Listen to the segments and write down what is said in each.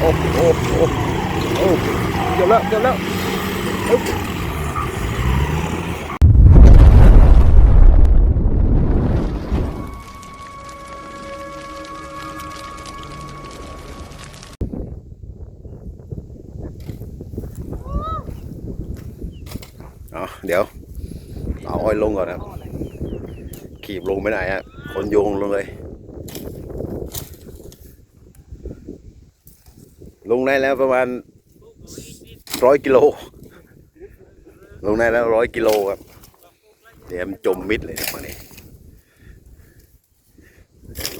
โอ้โอ้โอ้โอ้เดี๋ยวแล้วเดี๋ยวแล้วอึ๊บเอเดี๋ยว เอาอ้อยลงก่อนครับ ขีบลงไม่ได้ฮะคนโยงลงเลย ลงได้แล้วประมาณร้อยกิโล ลงได้แล้วร้อยกิโลครับเดี๋ยวมันจมมิดเลยเนี่ยวันนี้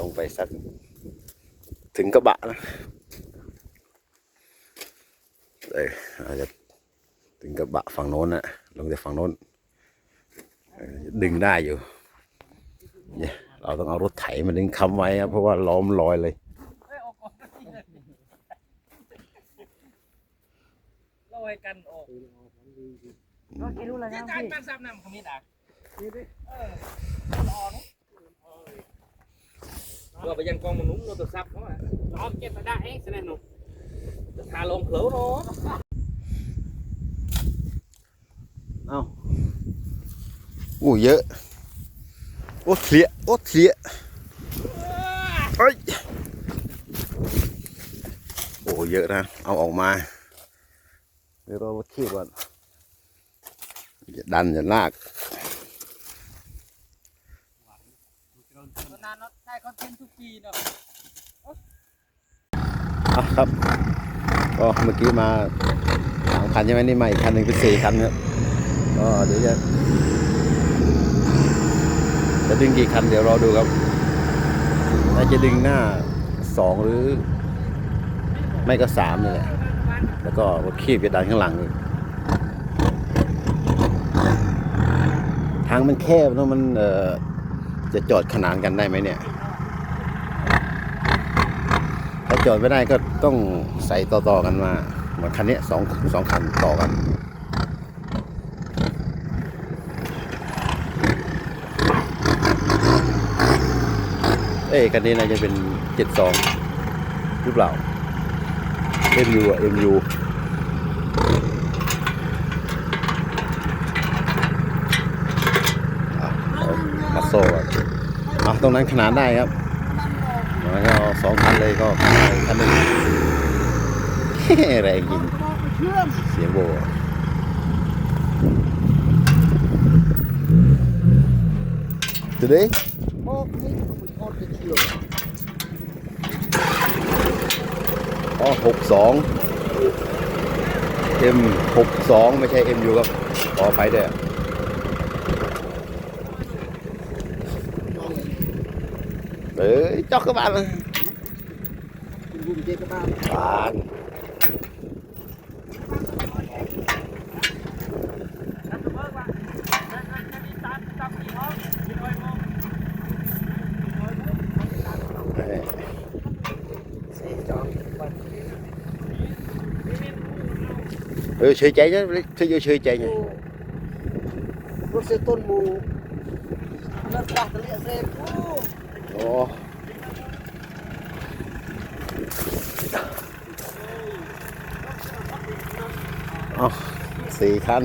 ลงไปสัก ถึงกระบะนะเลยอาจจะถึงกระบะฝั่งโน้นนะลงจากฝั่งโน้น ดึงได้อยู่เนี่ยเราต้องเอารถไถมาดึงค้ำไว้ครับเพราะว่าล้อมลอยเลย ลอย กันออกเราคิดรู้แล้วนี่นะจานพี่ มันซับน้ำขมิ้นอะเอออ่อนเราไปยังกองมนุษย์เราตัวซับเขาอะเราเก็บมาได้เองแสดงหนุจะทาลงเผลอเนาะเอ้าอู้เยอะ โอ้เถียโอ้เถียเอ้ย โอ้เยอะนะ เอาออกมา เดี๋ยวเราขี้ก่อนจะดันจะลากนานเนาะใช่เขาเทนทุกปีเนาะอะครับ ก็เมื่อกี้มาสามคันใช่ไหมนี่มาอีกคันหนึ่งเป็นสี่คันครับก็เดี๋ยวจะจะดึงกี่คันเดี๋ยวรอดูครับน่าจะดึงหน้าสองหรือ ไม่ก็สามนี่แหละ แล้วก็ขีบจะดันข้างหลังอีกทางมันแคบแล้วมันเอ่อจะจอดขนานกันได้ไหมเนี่ย ถ้าจอดไม่ได้ก็ต้องใส่ต่อๆกันมาเหมือนคันนี้สองสองคันต่อกันเอ้คันนี้น่าจะเป็นเจ็ดสองหรือเปล่า MU อะ MU อะเอามาโซ่ก่อนอะตรงนั้นขนานได้ครับแล้วก็เอาสองคันเลยก็คันใดคันหนึ่งแรงจริงเสียงโบอะดูดิโอ้นี่มันท อ๋อหกสอง M หกสองไม่ใช่ MU ครับขอไฟด้วยอะเอ้ยจอกกระบาลคุณบุญเจกับบ้าน บานเอ้ย เสียจอง เออเฉยใจนะเฉยเฉยใจไงรถเสียต้นหมูเลิกตักเลียเซฟโอ้โอ้เอาสี่คัน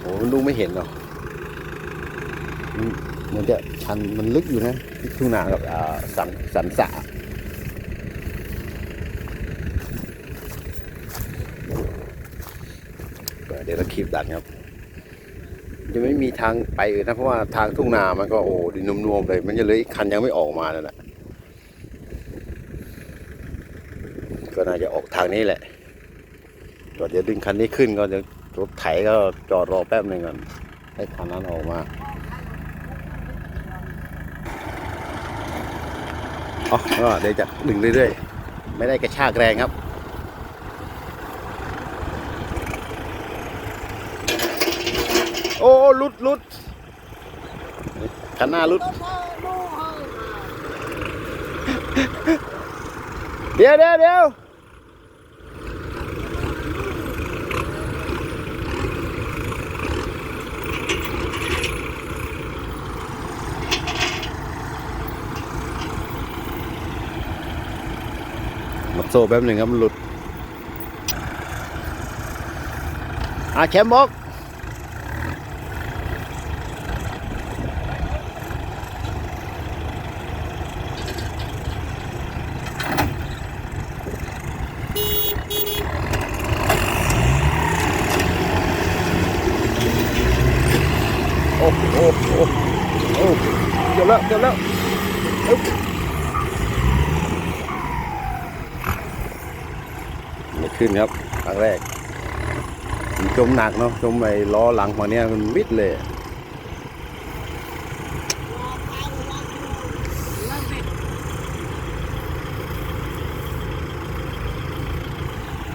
โอ้มันดูไม่เห็นหรอกมันมันจะชันมันลึกอยู่นะที่ทุ่งนากับอ่าสันสันสะก็ เดี๋ยวเราคีบดันครับจะไม่มีทางไปเลยนะเพราะว่าทางทุ่งนามันก็โอ้ดินนวมๆเลย มันจะเลยคันยังไม่ออกมานั่นแหละก็น่าจะออกทางนี้แหละก็เดี๋ยวดึงคันนี้ขึ้นก็เดี๋ยวรถไถก็จอดรอแป๊บหนึ่งก่อนให้คันนั้นออกมาอ๋อก็เดี๋ยวจะดึงเรื่อยๆ ไม่ได้กระชากแรงครับ โอ้ลุดลุดขันหน้าลุดเดี๋ยวเดี๋ยวเดี๋ยวมาโซ่แป๊บหนึ่งครับมันหลุด อ่าแชมป์บอก เดี๋ยวแล้วเดี๋ยวแล้วไม่ขึ้นครับครั้งแรกจมหนักเนาะจมไอ้ล้อหลังฝั่งเนี้ยมันมิดเลย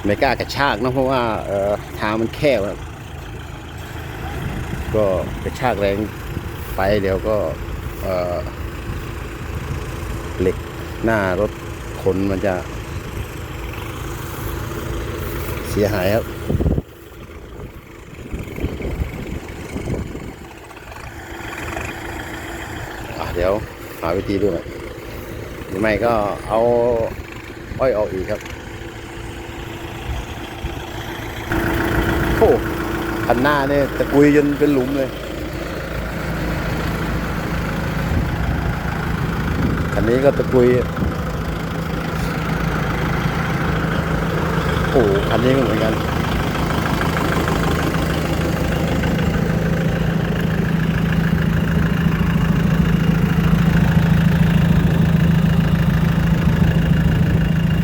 ไม่กล้ากระชากเนะเพราะว่าเออทางมันแคบก็กระชากแรงไปเดี๋ยวก็ เเหล็กหน้ารถคนมันจะเสียหายครับอะเดี๋ยวหาวิธีดูหน่อยหรือไม่ก็เอาอ้อยออกอีกครับโอ้คันหน้าเนี่ยตะกุยจนเป็นหลุมเลย นนี้ก็ตะกุยโอ้คันนี้ก็เหมือนกัน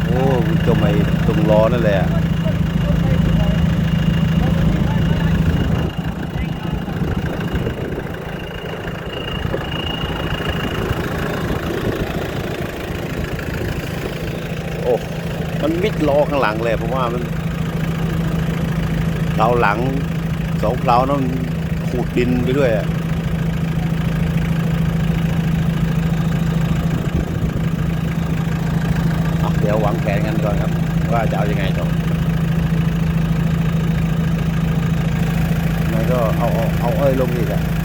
โอ้จมไอ้ตรงล้อนั่นแหละ โอ้มันมิดล้อข้างหลังเลยเพราะว่ามันเราหลังสองเรานะมันขูดดินไปด้วยอะเดี๋ยววางแผนกันก่อนครับ ว่าจะเอาอยัางไงต่อไม่ก็เอาเอาเอาเอ้ยลงอีกอะอะ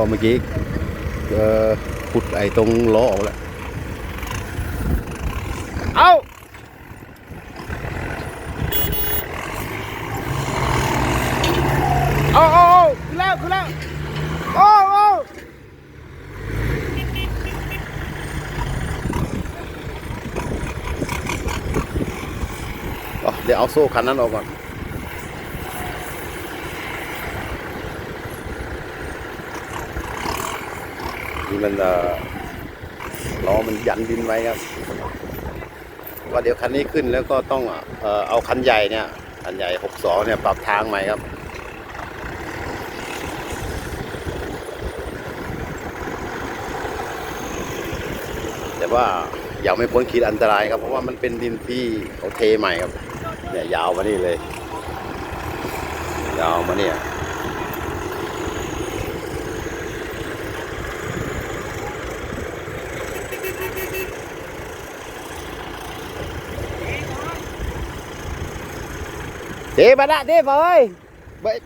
ก็เมื่อกี้เอ่อขุดไอ้ตรงล้อออกแล้วเอาเอาเอาเอาขึ้นแล้วขึ้นแล้วโอ้โอ้อ๋อเดี๋ยวเอาโซ่คันนั้นออกก่อน นี่มันล้อมันยันดินไว้ครับว่าเดี๋ยวคันนี้ขึ้นแล้วก็ต้องเอาคันใหญ่เนี่ยคันใหญ่62เนี่ยปรับทางใหม่ครับแต่ว่ายังไม่พ้นขีดอันตรายครับเพราะว่ามันเป็นดินที่เขาเทใหม่ครับเนี่ยยาวมานี่เลย ยาวมาเนี่ย Đi bà đã đi vào ơi Vậy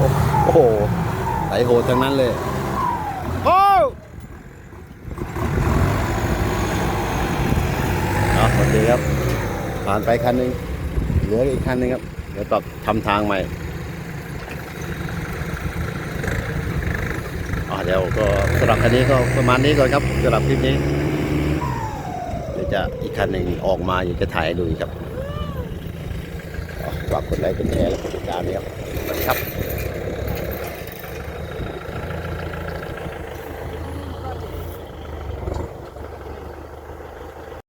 Ồ, ồ, đẩy hồ thằng นั้นเลย Ô! เอาโอ เคครับ ผ่านไปคันหนึงเหลืออีกคันหนึงครับ เดี๋ยวปรับทำทางใหม่อ่าเดี๋ยวก็สำหรับคันนี้ก็ประมาณนี้ก่อนครับสำหรับคลิปนี้เดี๋ยวจะอีกคันหนึ่งออกมาอยากจะถ่ายดูอีครับฝากกดไลค์กดแชร์และกดติดตามด้วยครับสวัสดีครับ